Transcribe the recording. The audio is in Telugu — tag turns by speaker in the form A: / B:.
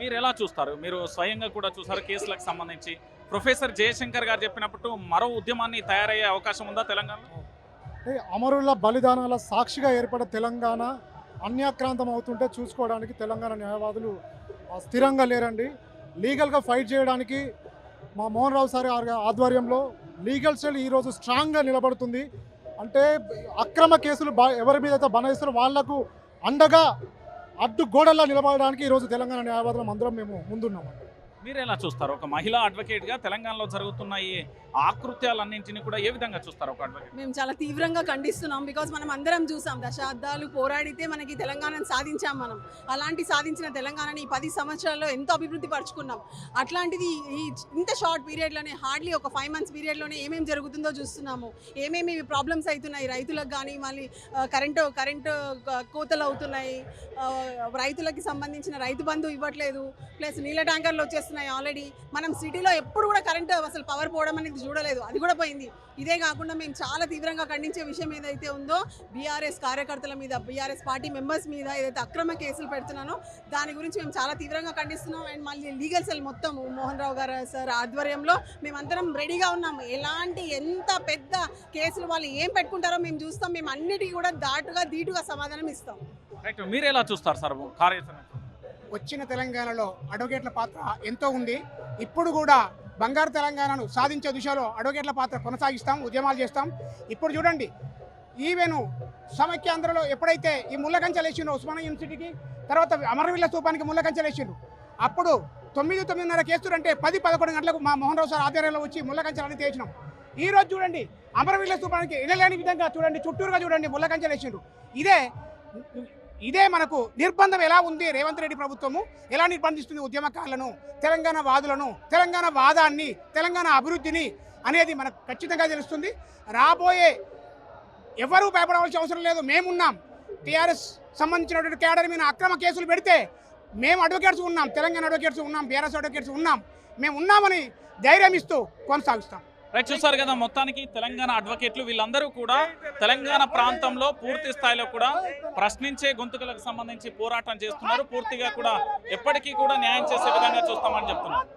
A: మీరు ఎలా చూస్తారు? మీరు స్వయంగా కూడా చూసారు కేసులకు సంబంధించి? ప్రొఫెసర్ జయశంకర్ గారు చెప్పినప్పుడు మరో ఉద్యమాన్ని తయారయ్యే అవకాశం ఉందా తెలంగాణలో?
B: అమరుల బలిదానాల సాక్షిగా ఏర్పడే తెలంగాణ అన్యాక్రాంతం అవుతుంటే చూసుకోవడానికి తెలంగాణ న్యాయవాదులు స్థిరంగా లేరండి. లీగల్గా ఫైట్ చేయడానికి మా మోహన్ రావు సార్ ఆధ్వర్యంలో లీగల్ సెల్ ఈరోజు స్ట్రాంగ్గా నిలబడుతుంది. అంటే అక్రమ కేసులు ఎవరి మీద అయితే బనాయిస్తారో వాళ్ళకు అండగా అడ్డు గోడల్లా నిలబడడానికి ఈరోజు తెలంగాణ న్యాయవాదులం అందరం మేము ముందున్నాం
A: మీరు ఎలా చూస్తారు? ఒక మహిళా అడ్వకేట్గా తెలంగాణలో జరుగుతున్న ఈ ఆకృత్యాలన్నింటినీ కూడా ఏ విధంగా చూస్తారు ఒక అడ్వకేట్?
C: మేము చాలా తీవ్రంగా ఖండిస్తున్నాం. బికాజ్ మనం అందరం చూసాం. దశాబ్దాలు పోరాడితే మనకి తెలంగాణను సాధించాం మనం. అలాంటి సాధించిన తెలంగాణని ఈ పది సంవత్సరాల్లో ఎంతో అభివృద్ధి పరుచుకున్నాం. అట్లాంటిది ఈ ఇంత షార్ట్ పీరియడ్లోనే హార్డ్లీ ఒక ఫైవ్ మంత్స్ పీరియడ్లోనే ఏమేమి జరుగుతుందో చూస్తున్నాము. ఏమేమి ప్రాబ్లమ్స్ అవుతున్నాయి? రైతులకు కానీ మళ్ళీ కరెంటు కరెంటు కోతలు అవుతున్నాయి. రైతులకి సంబంధించిన రైతు బంధు ఇవ్వట్లేదు. ప్లస్ నీళ్ళ ట్యాంకర్లు వస్తున్నాయి ఆల్రెడీ మనం సిటీలో ఎప్పుడు కూడా కరెంటు అసలు పవర్ పోవడం అనేది చూడలేదు. అది కూడా పోయింది. ఇదే కాకుండా మేము చాలా తీవ్రంగా ఖండించే విషయం ఏదైతే ఉందో బీఆర్ఎస్ కార్యకర్తల మీద బీఆర్ఎస్ పార్టీ మెంబర్స్ మీద ఏదైతే అక్రమ కేసులు పెడుతున్నానో దాని గురించి మేము చాలా తీవ్రంగా ఖండిస్తున్నాం. అండ్ మళ్ళీ లీగల్ సెల్ మొత్తం మోహన్ రావు గారు సార్ ఆధ్వర్యంలో మేమందరం రెడీగా ఉన్నాము ఎలాంటి ఎంత పెద్ద కేసులు వాళ్ళు ఏం పెట్టుకుంటారో మేము చూస్తాం. మేము అన్నిటికీ కూడా దాటుగా దీటుగా సమాధానం ఇస్తాం.
A: రైట్ మీరు ఎలా చూస్తారు సార్ కార్యాచరణ?
D: వచ్చిన తెలంగాణలో అడ్వకేట్ల పాత్ర ఎంతో ఉంది. ఇప్పుడు కూడా బంగారు తెలంగాణను సాధించే దిశలో అడ్వకేట్ల పాత్ర కొనసాగిస్తాం ఉద్యమాలు చేస్తాం. ఇప్పుడు చూడండి ఈవెను సమైక్యాంధ్రలో ఎప్పుడైతే ఈ ముళ్ళకంచెలు వేసిండ్రో ఉస్మానియా యూనివర్సిటీకి తర్వాత అమరవీళ్ళ స్థూపానికి ముళ్ళకంచెలు వేసిండ్రు. అప్పుడు తొమ్మిది తొమ్మిదిన్నర కేస్తులంటే పది పదకొండు గంటలకు మా మోహన్ రావు సార్ ఆధ్వర్యంలో వచ్చి ముళ్ళకంచెలు అన్ని తేచినాం ఈ రోజు చూడండి అమరవీళ్ళ స్థూపానికి వెళ్ళలేని విధంగా చూడండి చుట్టూరుగా చూడండి ముళ్ళకంచెలు వేసిండ్రు. ఇదే ఇదే మనకు నిర్బంధం ఎలా ఉంది రేవంత్ రెడ్డి ప్రభుత్వము? ఎలా నిర్బంధిస్తుంది ఉద్యమకారులను? తెలంగాణ వాదులను తెలంగాణ వాదాన్ని తెలంగాణ అభివృద్ధిని అనేది మనకు ఖచ్చితంగా తెలుస్తుంది. రాబోయే ఎవరూ భయపడవలసిన అవసరం లేదు. మేమున్నాం. టీఆర్ఎస్ సంబంధించినటువంటి కేడర్ మీద అక్రమ కేసులు పెడితే మేము అడ్వకేట్స్ ఉన్నాం. తెలంగాణ అడ్వకేట్స్ ఉన్నాం. బీఆర్ఎస్ అడ్వకేట్స్ ఉన్నాం. మేము ఉన్నామని ధైర్యం ఇస్తూ కొనసాగిస్తాం.
A: రైట్ చూసారు కదా మొత్తానికి తెలంగాణ అడ్వకేట్లు వీళ్ళందరూ కూడా తెలంగాణ ప్రాంతంలో పూర్తి స్థాయిలో కూడా ప్రశ్నించే గొంతుకలకు సంబంధించి పోరాటం చేస్తున్నారు. పూర్తిగా కూడా ఎప్పటికీ కూడా న్యాయం చేసే విధంగా చూస్తామని చెప్తున్నారు.